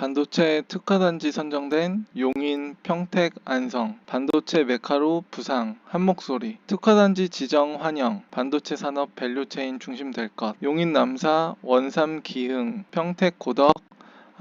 반도체 특화단지 선정된 용인, 평택, 안성, 반도체 메카로 부상, 한목소리, 특화단지 지정 환영, 반도체 산업 밸류체인 중심 될 것, 용인 남사, 원삼 기흥, 평택 고덕,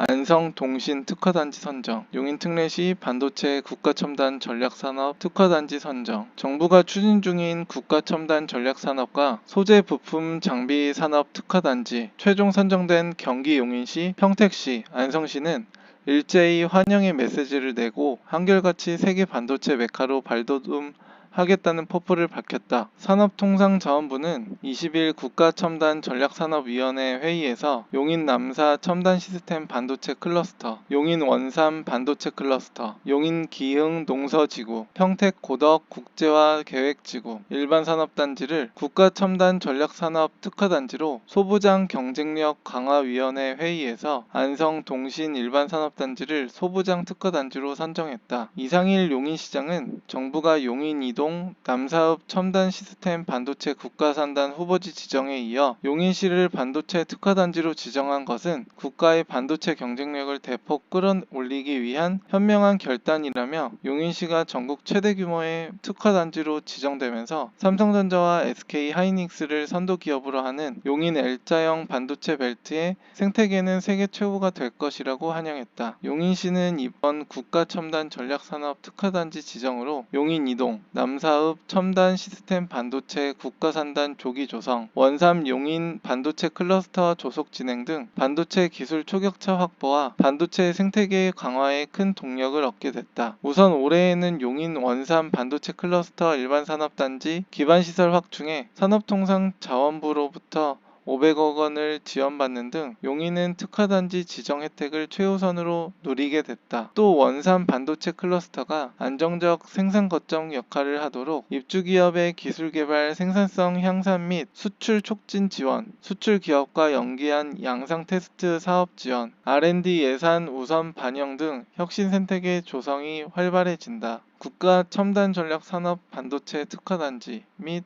안성 동신 특화단지 선정, 용인 특례시 반도체 국가첨단 전략산업 특화단지 선정, 정부가 추진 중인 국가첨단 전략산업과 소재 부품 장비 산업 특화단지, 최종 선정된 경기 용인시, 평택시, 안성시는 일제히 환영의 메시지를 내고 한결같이 세계 반도체 메카로 발돋움 하겠다는 포부를 밝혔다. 산업통상자원부는 20일 국가첨단전략산업위원회 회의에서 용인 남사 첨단 시스템 반도체 클러스터, 용인 원삼 반도체 클러스터, 용인 기흥 농서지구, 평택 고덕 국제화 계획지구, 일반산업단지를 국가첨단전략산업 특화단지로 소부장 경쟁력 강화위원회 회의에서 안성 동신 일반산업단지를 소부장 특화단지로 선정했다. 이상일 용인시장은 정부가 용인 이동 이동 남사읍 첨단 시스템 반도체 국가산단 후보지 지정에 이어 용인시를 반도체 특화단지로 지정한 것은 국가의 반도체 경쟁력을 대폭 끌어올리기 위한 현명한 결단이라며 용인시가 전국 최대 규모의 특화단지로 지정되면서 삼성전자와 SK 하이닉스를 선도 기업으로 하는 용인 L자형 반도체 벨트의 생태계는 세계 최고가 될 것이라고 환영했다. 용인시는 이번 국가첨단 전략산업 특화단지 지정으로 용인 이동 남 남사읍 첨단 시스템 반도체 국가산단 조기 조성, 원삼 용인 반도체 클러스터 조속 진행 등 반도체 기술 초격차 확보와 반도체 생태계 강화에 큰 동력을 얻게 됐다. 우선 올해에는 용인 원삼 반도체 클러스터 일반 산업단지 기반시설 확충에 산업통상 자원부로부터 500억 원을 지원받는 등 용인은 특화단지 지정 혜택을 최우선으로 누리게 됐다. 또 원산 반도체 클러스터가 안정적 생산 거점 역할을 하도록 입주 기업의 기술 개발 생산성 향상 및 수출 촉진 지원, 수출 기업과 연계한 양상 테스트 사업 지원, R&D 예산 우선 반영 등 혁신 생태계 조성이 활발해진다. 국가 첨단 전략 산업 반도체 특화단지 및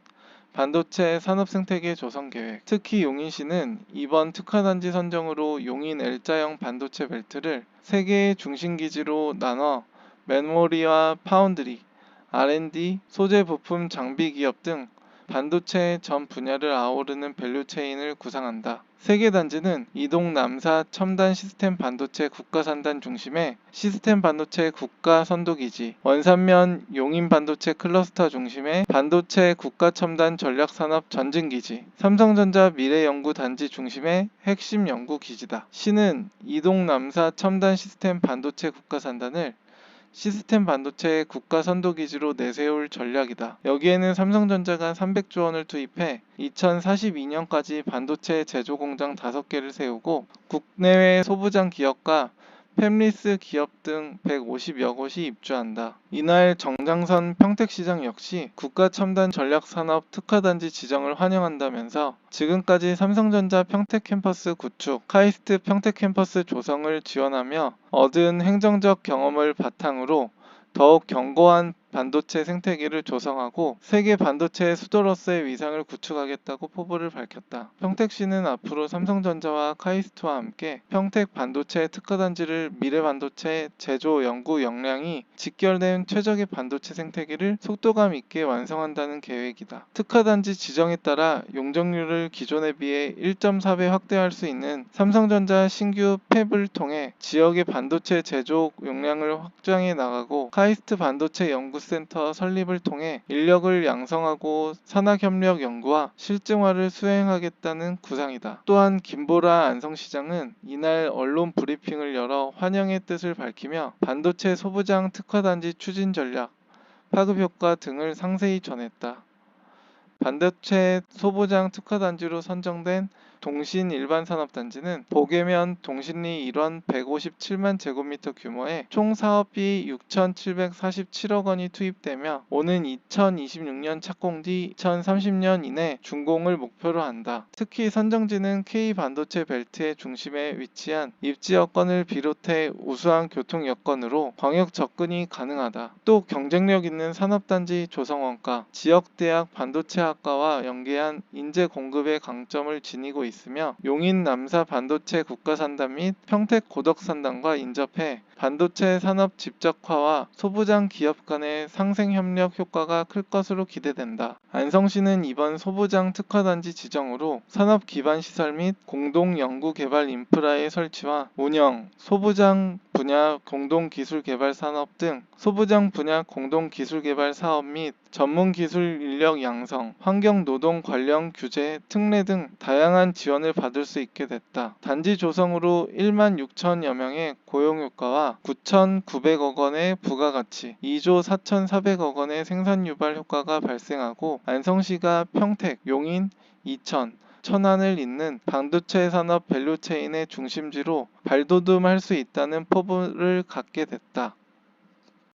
반도체 산업 생태계 조성 계획. 특히 용인시는 이번 특화단지 선정으로 용인 L자형 반도체 벨트를 세 개의 중심기지로 나눠 메모리와 파운드리, R&D, 소재 부품 장비 기업 등 반도체 전 분야를 아우르는 밸류체인을 구상한다. 세계 단지는 이동 남사 첨단 시스템 반도체 국가산단 중심의 시스템 반도체 국가 선도기지, 원산면 용인 반도체 클러스터 중심의 반도체 국가 첨단 전략산업 전진기지, 삼성전자 미래연구 단지 중심의 핵심 연구 기지다. 시는 이동 남사 첨단 시스템 반도체 국가산단을 시스템 반도체 국가 선도 기지로 내세울 전략이다. 여기에는 삼성전자가 300조 원을 투입해 2042년까지 반도체 제조 공장 5개를 세우고 국내외 소부장 기업과 팹리스 기업 등 150여 곳이 입주한다. 이날 정장선 평택시장 역시 국가첨단 전략산업 특화단지 지정을 환영한다면서 지금까지 삼성전자 평택 캠퍼스 구축, 카이스트 평택 캠퍼스 조성을 지원하며 얻은 행정적 경험을 바탕으로 더욱 견고한 반도체 생태계를 조성하고 세계 반도체 수도로서의 위상을 구축하겠다고 포부를 밝혔다. 평택시는 앞으로 삼성전자와 카이스트와 함께 평택 반도체 특화단지를 미래 반도체 제조 연구 역량이 직결된 최적의 반도체 생태계를 속도감 있게 완성한다는 계획이다. 특화단지 지정에 따라 용적률을 기존에 비해 1.4배 확대할 수 있는 삼성전자 신규 팹을 통해 지역의 반도체 제조 용량을 확장해 나가고 카이스트 반도체 연구 연구센터 설립을 통해 인력을 양성하고 산학협력 연구와 실증화를 수행하겠다는 구상이다. 또한 김보라 안성시장은 이날 언론 브리핑을 열어 환영의 뜻을 밝히며 반도체 소부장 특화단지 추진 전략, 파급 효과 등을 상세히 전했다. 반도체 소부장 특화단지로 선정된 동신 일반산업단지는 보계면 동신리 일원 157만 제곱미터 규모의 총 사업비 6,747억 원이 투입되며 오는 2026년 착공 뒤 2030년 이내 준공을 목표로 한다. 특히 선정지는 K 반도체 벨트의 중심에 위치한 입지 여건을 비롯해 우수한 교통 여건으로 광역 접근이 가능하다. 또 경쟁력 있는 산업단지 조성원과 지역대학 반도체 학과와 연계한 인재 공급의 강점을 지니고. 있으며 용인 남사 반도체 국가산단 및 평택 고덕산단과 인접해 반도체 산업 집적화와 소부장 기업 간의 상생 협력 효과가 클 것으로 기대된다. 안성시는 이번 소부장 특화단지 지정으로 산업 기반 시설 및 공동 연구 개발 인프라의 설치와 운영, 소부장 분야 공동 기술 개발 산업 등 소부장 분야 공동 기술 개발 사업 및 전문 기술 인력 양성, 환경 노동 관련 규제, 특례 등 다양한 지원을 받을 수 있게 됐다. 단지 조성으로 1만 6천여 명의 고용 효과와 9,900억 원의 부가가치, 2조 4,400억 원의 생산 유발 효과가 발생하고 안성시가 평택, 용인, 이천, 천안을 잇는 반도체 산업 밸류체인의 중심지로 발돋움할 수 있다는 포부를 갖게 됐다.